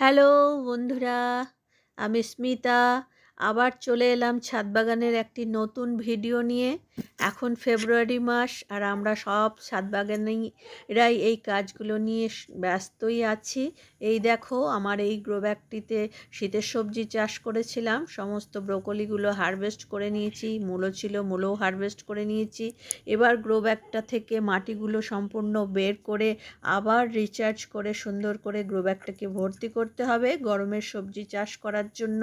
Hello বন্ধুরা আমি স্মিতা। আবার চলে এলাম ছাদ বাগানের একটি নতুন ভিডিও নিয়ে। এখন ফেব্রুয়ারি মাস আর আমরা সব ছাদ বাগানেরাই এই কাজগুলো নিয়ে ব্যস্তই আছি। এই দেখো, আমার এই গ্রো ব্যাগটিতে শীতের সবজি চাষ করেছিলাম। সমস্ত ব্রোকলিগুলো হারভেস্ট করে নিয়েছি, মূলো ছিল মূলও হারভেস্ট করে নিয়েছি। এবার গ্রো ব্যাগটা থেকে মাটিগুলো সম্পূর্ণ বের করে আবার রিচার্জ করে সুন্দর করে গ্রো ব্যাগটাকে ভর্তি করতে হবে। গরমের সবজি চাষ করার জন্য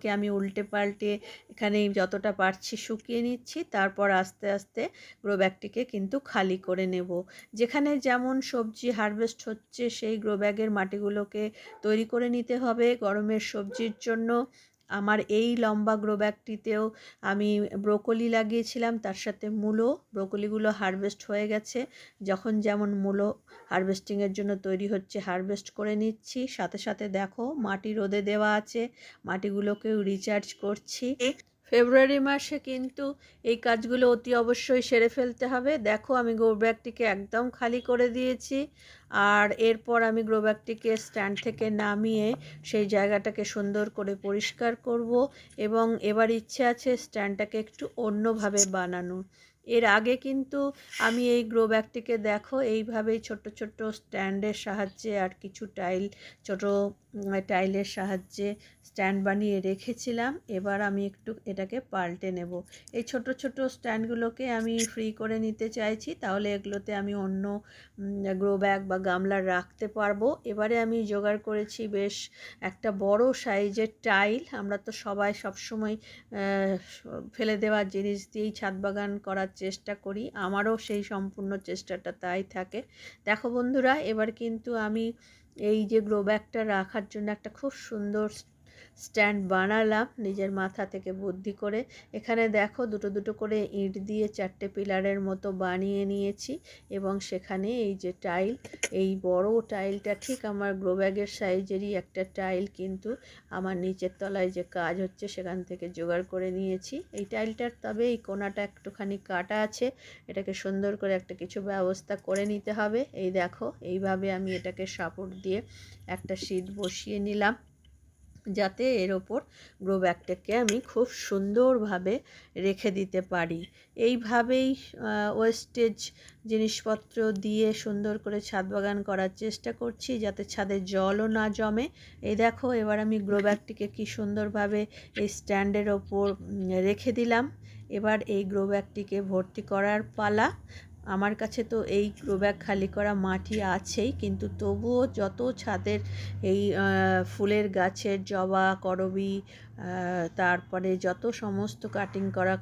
মাটিগুলোকে আমি উল্টে পাল্টে এখানে যতটা পারছি শুকিয়ে নিচ্ছি, তারপর আস্তে আস্তে গ্রো ব্যাগটিকে কিন্তু খালি করে নেব। যেখানে যেমন সবজি হারভেস্ট হচ্ছে, সেই গ্রো ব্যাগের মাটিগুলোকে তৈরি করে নিতে হবে। গরমের সবজির জন্য আমার এই লম্বা গ্রো ব্যাগটিতেও আমি ব্রোকলি লাগিয়েছিলাম, তার সাথে মূলো। ব্রোকলিগুলো হারভেস্ট হয়ে গেছে। যখন যেমন মূলো হারভেস্টিংয়ের জন্য তৈরি হচ্ছে হারভেস্ট করে নিচ্ছি। সাথে সাথে দেখো, মাটি রোদে দেওয়া আছে। মাটিগুলোকেও রিচার্জ করছি। ফেব্রুয়ারি মাসে কিন্তু এই কাজগুলো অতি অবশ্যই সেরে ফেলতে হবে। দেখো, আমি গ্রো ব্যাগটিকে একদম খালি করে দিয়েছি আর এরপর আমি গ্রো ব্যাগটিকে স্ট্যান্ড থেকে নামিয়ে সেই জায়গাটাকে সুন্দর করে পরিষ্কার করব এবং এবার ইচ্ছে আছে স্ট্যান্ডটাকে একটু অন্যভাবে বানানো। এর আগে কিন্তু আমি এই গ্রো ব্যাগটিকে দেখো, এইভাবেই ছোট ছোট স্ট্যান্ডের সাহায্যে আর কিছু টাইল ছোট টাইলের সাহায্যে স্ট্যান্ড বানিয়ে রেখেছিলাম। এবার আমি একটু এটাকে পাল্টে নেব। এই ছোট ছোট স্ট্যান্ডগুলোকে আমি ফ্রি করে নিতে চাইছি, তাহলে এগুলোতে আমি অন্য গ্রো ব্যাগ বা গামলা রাখতে পারব। এবারে আমি জোগাড় করেছি বেশ একটা বড় সাইজের টাইল। আমরা তো সবাই সবসময় ফেলে দেওয়ার জিনিস দিয়েই ছাদ বাগান করার চেষ্টা করি। আমারও সেই সম্পূর্ণ চেষ্টাটা তাই থাকে। দেখো বন্ধুরা, এবার কিন্তু আমি এই যে গ্রো ব্যাগটা রাখার জন্য একটা খুব সুন্দর স্ট্যান্ড বানালাম নিজের মাথা থেকে বুদ্ধি করে। এখানে দেখো দুটো দুটো করে ইট দিয়ে চারটে পিলারের মতো বানিয়ে নিয়েছি এবং সেখানে এই যে টাইল, এই বড় টাইলটা ঠিক আমার গ্রো ব্যাগের সাইজেরই একটা টাইল কিন্তু আমার নিচের তলায় যে কাজ হচ্ছে সেখান থেকে জোগাড় করে নিয়েছি। এই টাইলটার তবে এই কোনাটা একটুখানি কাটা আছে, এটাকে সুন্দর করে একটা কিছু ব্যবস্থা করে নিতে হবে। এই দেখো, এইভাবে আমি এটাকে সাপোর্ট দিয়ে একটা শীত বসিয়ে নিলাম। যাতে এর ওপর গ্রো ব্যাগটাকে আমি খুব সুন্দরভাবে রেখে দিতে পারি। এইভাবেই ওয়েস্টেজ জিনিসপত্র দিয়ে সুন্দর করে ছাদ বাগান করার চেষ্টা করছি যাতে ছাদে জলও না জমে। এই দেখো, এবার আমি গ্রো ব্যাগটিকে কী সুন্দরভাবে এই স্ট্যান্ডের ওপর রেখে দিলাম। এবার এই গ্রো ব্যাগটিকে ভর্তি করার পালা আমার কাছে তো এই গ্রো ব্যাগ খালি করা মাটি আছেই, কিন্তু তবুও যত ছাদের এই ফুলের গাছের জবা, করবি তারপরে যত সমস্ত কাটিং করা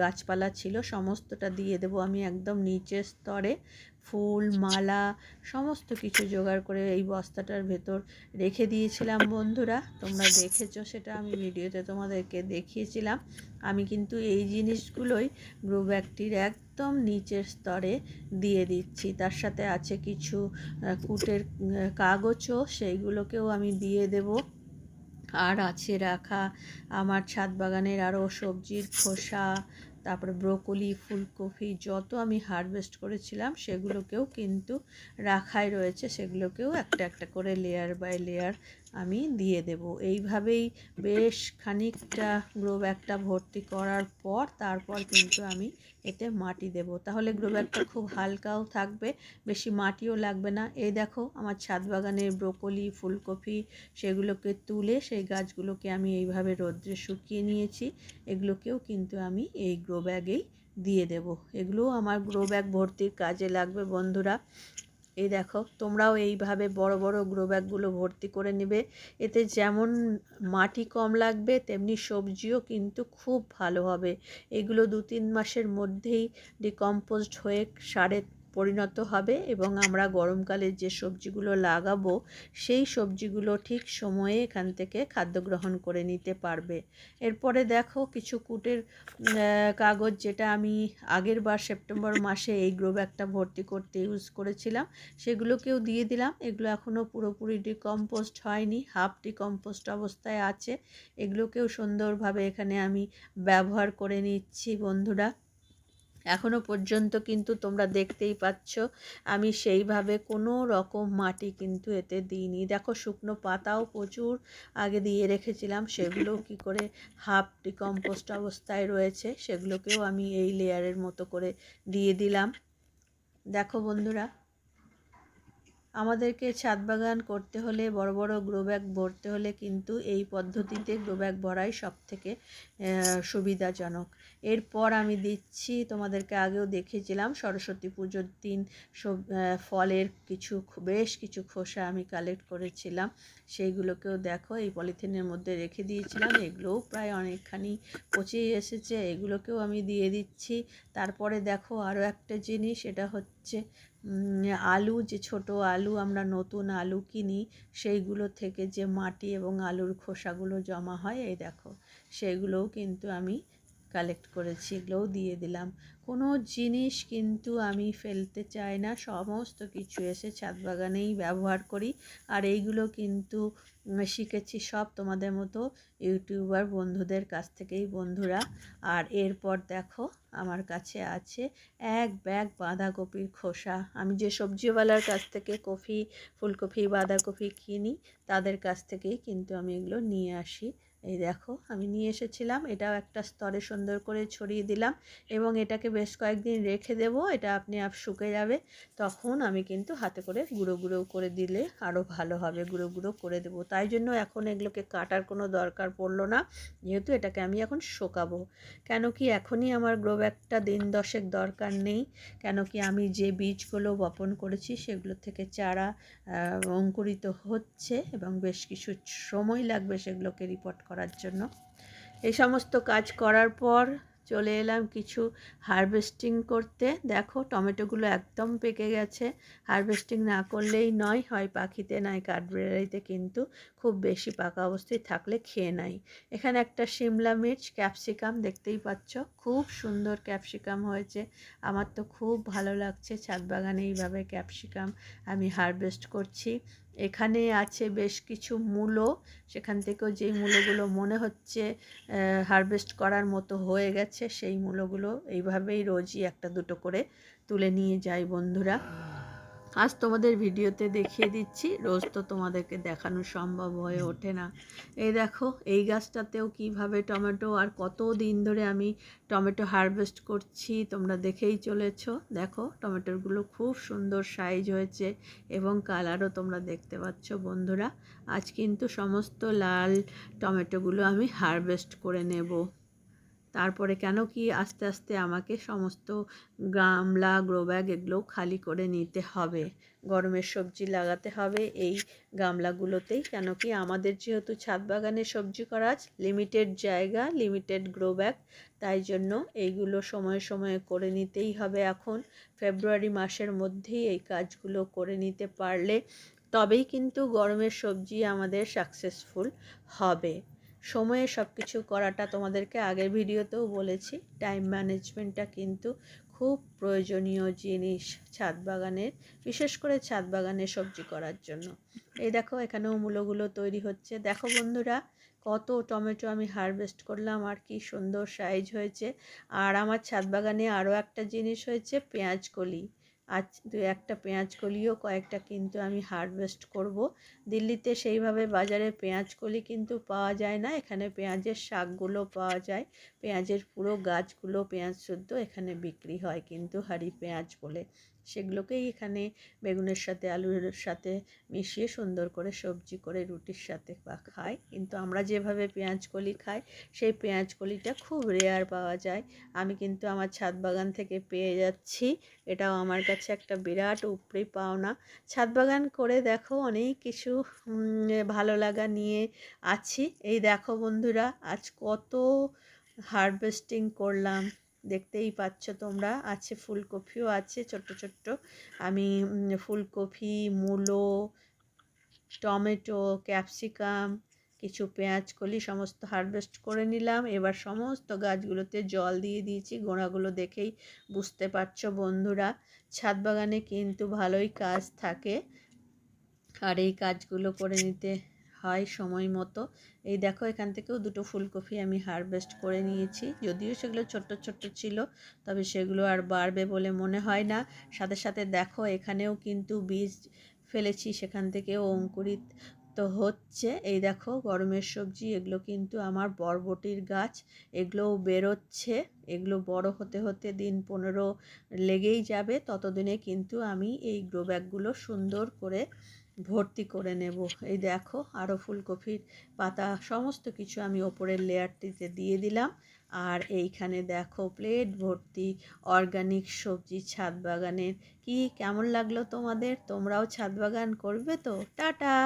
গাছপালা ছিল, সমস্তটা দিয়ে দেবো আমি একদম নিচের স্তরে। ফুল, মালা, সমস্ত কিছু জোগাড় করে এই বস্তাটার ভেতর রেখে দিয়েছিলাম বন্ধুরা। তোমরা দেখেছ সেটা আমি ভিডিওতে তোমাদেরকে দেখিয়েছিলাম। আমি কিন্তু এই জিনিসগুলোই গ্রো ব্যাগটির একদম নিচের স্তরে দিয়ে দিচ্ছি। তার সাথে আছে কিছু কুটের কাগজও, সেইগুলোকেও আমি দিয়ে দেব। আর আছে রাখা আমার ছাদ বাগানের আরও সবজির খোসা তারপরে ব্রোকলি, ফুলকপি যত আমি হারভেস্ট করেছিলাম সেগুলোকেও কিন্তু রাখাই রয়েছে, সেগুলোকেও একটা একটা করে লেয়ার বাই লেয়ার আমি দিয়ে দেব। এইভাবেই বেশ খানিকটা গ্রো ব্যাগটা ভর্তি করার পর তারপর কিন্তু আমি এতে মাটি দেব। তাহলে গ্রো ব্যাগটা খুব হালকাও থাকবে, বেশি মাটিও লাগবে না। এই দেখো আমার ছাদ বাগানের ব্রোকলি, ফুলকপি সেগুলোকে তুলে সেই গাছগুলোকে আমি এইভাবে রোদ্রে শুকিয়ে নিয়েছি, এগুলোকেও কিন্তু আমি এই গ্রো ব্যাগেই দিয়ে দেব। এগুলোও আমার গ্রো ব্যাগ ভর্তির কাজে লাগবে বন্ধুরা। এই দেখো, তোমরাও এইভাবে বড় বড় গ্রো ব্যাগগুলো ভর্তি করে নেবে। এতে যেমন মাটি কম লাগবে, তেমনি সবজিও কিন্তু খুব ভালো হবে। এগুলো দু তিন মাসের মধ্যেই ডিকম্পোজড হয়ে সারের পরিণত হবে এবং আমরা গরমকালে যে সবজিগুলো লাগাবো, সেই সবজিগুলো ঠিক সময়ে এখান থেকে খাদ্য গ্রহণ করে নিতে পারবে। এরপরে দেখো কিছু কুটের কাগজ যেটা আমি আগের বার সেপ্টেম্বর মাসে এই গ্রো ব্যাগটা ভর্তি করতে ইউজ করেছিলাম, সেগুলোকেও দিয়ে দিলাম। এগুলো এখনও পুরোপুরি ডিকম্পোস্ট হয়নি, হাফ ডিকম্পোস্ট অবস্থায় আছে। এগুলোকেও সুন্দরভাবে এখানে আমি ব্যবহার করে নিচ্ছি বন্ধুরা। এখনও পর্যন্ত কিন্তু তোমরা দেখতেই পাচ্ছ, আমি সেইভাবে কোনো রকম মাটি কিন্তু এতে দিইনি। দেখো শুকনো পাতাও প্রচুর আগে দিয়ে রেখেছিলাম, সেগুলো কি করে হাফ ডিকম্পোস্ট অবস্থায় রয়েছে, সেগুলোকেও আমি এই লেয়ারের মতো করে দিয়ে দিলাম। দেখো বন্ধুরা আমাদেরকে ছাদ বাগান করতে হলে, বড় বড় গ্রো ব্যাগ ভরতে হলে কিন্তু এই পদ্ধতিতে গ্রো ব্যাগ ভরাই সব থেকে সুবিধাজনক। এরপর আমি দিচ্ছি, তোমাদেরকে আগেও দেখেছিলাম সরস্বতী পুজোর দিন ফলের কিছু বেশ কিছু খোসা আমি কালেক্ট করেছিলাম। সেইগুলোকেও দেখো, এই পলিথিনের মধ্যে রেখে দিয়েছিলাম। এগুলোও প্রায় অনেকখানি পচেই এসেছে, এগুলোকেও আমি দিয়ে দিচ্ছি। তারপরে দেখো আরও একটা জিনিস এটা হচ্ছে আলু, যে ছোট আলু আমরা নতুন আলু কিনি, সেইগুলো থেকে যে মাটি এবং আলুর খোসাগুলো জমা হয়, এই দেখো, সেইগুলোও কিন্তু আমি কালেক্ট করেছি এগুলোও দিয়ে দিলাম। কোনো জিনিস কিন্তু আমি ফেলতে চাই না, সমস্ত কিছু এসে ছাদ বাগানেই ব্যবহার করি। আর এইগুলো কিন্তু শিখেছি সব তোমাদের মতো ইউটিউবার বন্ধুদের কাছ থেকেই বন্ধুরা। আর এরপর দেখো, আমার কাছে আছে এক ব্যাগ বাঁধাকপির খোসা। আমি যে সবজিওয়ালার কাছ থেকে কফি, ফুলকপি, বাঁধাকপি কিনি, তাদের কাছ থেকেই কিন্তু আমি এগুলো নিয়ে আসি। এই দেখো, আমি নিয়ে এসেছিলাম, এটাও একটা স্তরে সুন্দর করে ছড়িয়ে দিলাম এবং এটাকে বেশ কয়েকদিন রেখে দেব, এটা আপনি আপ শুকে যাবে, তখন আমি কিন্তু হাতে করে গুঁড়ো গুঁড়ো করে দিলে আরও ভালো হবে, গুঁড়ো গুঁড়ো করে দেবো। তাই জন্য এখন এগুলোকে কাটার কোনো দরকার পড়ল না, যেহেতু এটাকে আমি এখন শোকাবো। কেন কি এখনই আমার গ্রো ব্যাগটা দিন দশেক দরকার নেই, কেন কি আমি যে বীজগুলো বপন করেছি সেগুলো থেকে চারা অঙ্কুরিত হচ্ছে এবং বেশ কিছু সময় লাগবে সেগুলোকে রিপোর্ট করার জন্য। এই সমস্ত কাজ করার পর চলে এলাম কিছু হারভেস্টিং করতে। দেখো, টমেটোগুলো একদম পেকে গেছে। হারভেস্টিং না করলেই নয়, হয় পাখিতে, নয় কাঠবেড়াইতে কিন্তু খুব বেশি পাকা অবস্থায় থাকলে খেয়ে নাই। এখানে একটা শিমলা মির্চ, ক্যাপসিকাম দেখতেই পাচ্ছ। খুব সুন্দর ক্যাপসিকাম হয়েছে। আমার তো খুব ভালো লাগছে। ছাদ বাগানে এইভাবে ক্যাপসিকাম আমি হারভেস্ট করছি। এখানে আছে বেশ কিছু মূলো। সেখান থেকেও যেই মূলোগুলো মনে হচ্ছে হারভেস্ট করার মতো হয়ে গেছে, সেই মূলোগুলো এইভাবেই রোজই একটা দুটো করে তুলে নিয়ে যাই বন্ধুরা। আজ তোমাদের ভিডিওতে দেখিয়ে দিচ্ছি, রোজ তো তোমাদেরকে দেখানো সম্ভব হয়ে ওঠে না। এই দেখো, এই গাছটাতেও কীভাবে টমেটো, আর কত দিন ধরে আমি টমেটো হারভেস্ট করছি, তোমরা দেখেই চলেছ। দেখো, টমেটোগুলো খুব সুন্দর সাইজ হয়েছে এবং কালারও তোমরা দেখতে পাচ্ছ বন্ধুরা। আজ কিন্তু সমস্ত লাল টমেটোগুলো আমি হারভেস্ট করে নেব। তারপরে কেন কি আস্তে আস্তে আমাকে সমস্ত গামলা গ্রো ব্যাগ এগুলো খালি করে নিতে হবে। গরমের সবজি লাগাতে হবে। এই গামলাগুলোতেই কেন কি আমাদের যেহেতু ছাদ বাগানে সবজি করা লিমিটেড জায়গা লিমিটেড গ্রো ব্যাগ তাই জন্য এইগুলো সময়ে সময়ে করে নিতেই হবে এখন। ফেব্রুয়ারি মাসের মধ্যেই এই কাজগুলো করে নিতে পারলে তবেই কিন্তু গরমের সবজি আমাদের সাকসেসফুল হবে। সময়ে সব কিছু করাটা তোমাদেরকে আগের ভিডিওতেও বলেছি। টাইম ম্যানেজমেন্টটা কিন্তু খুব প্রয়োজনীয় জিনিস ছাদ বাগানের, বিশেষ করে ছাদ বাগানে সবজি করার জন্য। এই দেখো, এখানেও মূলগুলো তৈরি হচ্ছে। দেখো বন্ধুরা, কত টমেটো আমি হারভেস্ট করলাম, আর কি সুন্দর সাইজ হয়েছে। আর আমার ছাদ বাগানে আরও একটা জিনিস হয়েছে, পেঁয়াজ কলি। আজ দু একটা পেঁয়াজ কলিও, কয়েকটা কিন্তু আমি হারভেস্ট করব। দিল্লিতে সেইভাবে বাজারে পেঁয়াজ কলি কিন্তু পাওয়া যায় না। এখানে পেঁয়াজের শাকগুলো পাওয়া যায়। পেঁয়াজের পুরো গাছগুলো পেঁয়াজ শুদ্ধ এখানে বিক্রি হয় কিন্তু হারি পেঁয়াজ বলে। সেগুলোকেই এখানে বেগুনের সাথে, আলুর সাথে মিশিয়ে সুন্দর করে সবজি করে রুটির সাথে বা খাই। কিন্তু আমরা যেভাবে পেঁয়াজ কলি খাই, সেই পেঁয়াজ কলিটা খুব রেয়ার পাওয়া যায়। আমি কিন্তু আমার ছাদ বাগান থেকে পেয়ে যাচ্ছি। এটাও আমার কাছে একটা বিরাট উপরে পাওনা। ছাদ বাগান করে দেখো অনেক কিছু ভালো লাগা নিয়ে আছি। এই দেখো বন্ধুরা, আজ কত হারভেস্টিং করলাম। দেখতেই পাচ্ছ তোমরা, আছে ফুলকপিও আছে, ছোট্ট ছোট্ট। আমি ফুলকপি, মূলো, টমেটো, ক্যাপসিকাম, কিছু পেঁয়াজ, কলি, সমস্ত হারভেস্ট করে নিলাম। এবার সমস্ত গাছগুলোতে জল দিয়ে দিয়েছি, গোড়াগুলো দেখেই বুঝতে পারছ বন্ধুরা। ছাদ বাগানে কিন্তু ভালোই কাজ থাকে। আর এই কাজগুলো করে নিতে হয় সময় মতো। এই দেখো, এখান থেকেও দুটো ফুলকপি আমি হারভেস্ট করে নিয়েছি। যদিও সেগুলো ছোট্ট ছোট্ট ছিল, তবে সেগুলো আর বাড়বে বলে মনে হয় না। সাথে সাথে দেখো, এখানেও কিন্তু বীজ ফেলেছি, সেখান থেকেও অঙ্কুরিত তো হচ্ছে। এই দেখো, গরমের সবজি, এগুলো কিন্তু আমার বরবটির গাছ, এগুলোও বেরোচ্ছে। এগুলো বড় হতে হতে দিন পনেরো লেগেই যাবে। ততদিনে কিন্তু আমি এই গ্রো ব্যাগগুলো সুন্দর করে ভর্তি করে নেব। এই দেখো আরও ফুলকপির পাতা, সমস্ত কিছু আমি ওপরের লেয়ারটিতে দিয়ে দিলাম। আর এইখানে দেখো প্লেট ভর্তি অর্গানিক সবজি, ছাদ বাগানের। কি কেমন লাগল তোমাদের? তোমরাও ছাদ বাগান করবে তো? টাটা!